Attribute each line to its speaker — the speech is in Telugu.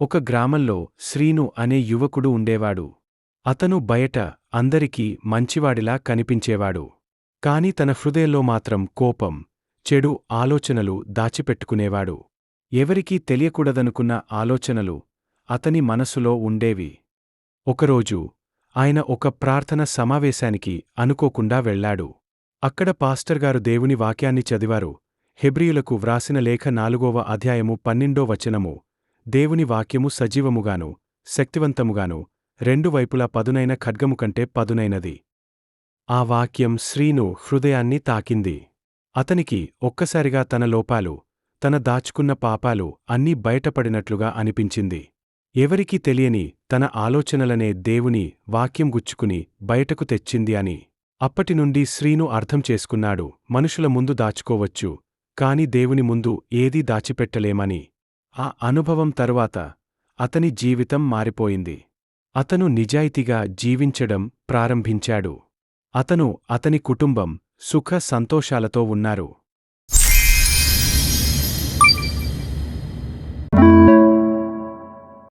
Speaker 1: ఒక గ్రామంలో శ్రీను అనే యువకుడు ఉండేవాడు. అతను బయట అందరికీ మంచివాడిలా కనిపించేవాడు. కాని తన హృదయంలో మాత్రం కోపం చెడు ఆలోచనలు దాచిపెట్టుకునేవాడు. ఎవరికీ తెలియకూడదనుకున్న ఆలోచనలు అతని మనసులో ఉండేవి. ఒకరోజు ఆయన ఒక ప్రార్థన సమావేశానికి అనుకోకుండా వెళ్ళాడు. అక్కడ పాస్టర్గారు దేవుని వాక్యాన్ని చదివారు. హెబ్రియులకు వ్రాసిన లేఖ నాలుగవ అధ్యాయము పన్నెండో వచనము. దేవుని వాక్యము సజీవముగాను శక్తివంతముగాను రెండు వైపులా పదునైన ఖడ్గము కంటే పదునైనది. ఆ వాక్యం శ్రీను హృదయాన్ని తాకింది. అతనికి ఒక్కసారిగా తన లోపాలు తన దాచుకున్న పాపాలు అన్నీ బయటపడినట్లుగా అనిపించింది. ఎవరికీ తెలియని తన ఆలోచనలనే దేవుని వాక్యం గుచ్చుకుని బయటకు తెచ్చింది అని. అప్పటినుండి శ్రీను అర్థం చేసుకున్నాడు మనుషుల ముందు దాచుకోవచ్చు కాని దేవుని ముందు ఏదీ దాచిపెట్టలేమని. ఆ అనుభవం తరువాత అతని జీవితం మారిపోయింది. అతను నిజాయితీగా జీవించడం ప్రారంభించాడు. అతను అతని కుటుంబం సుఖ సంతోషాలతో ఉన్నారు.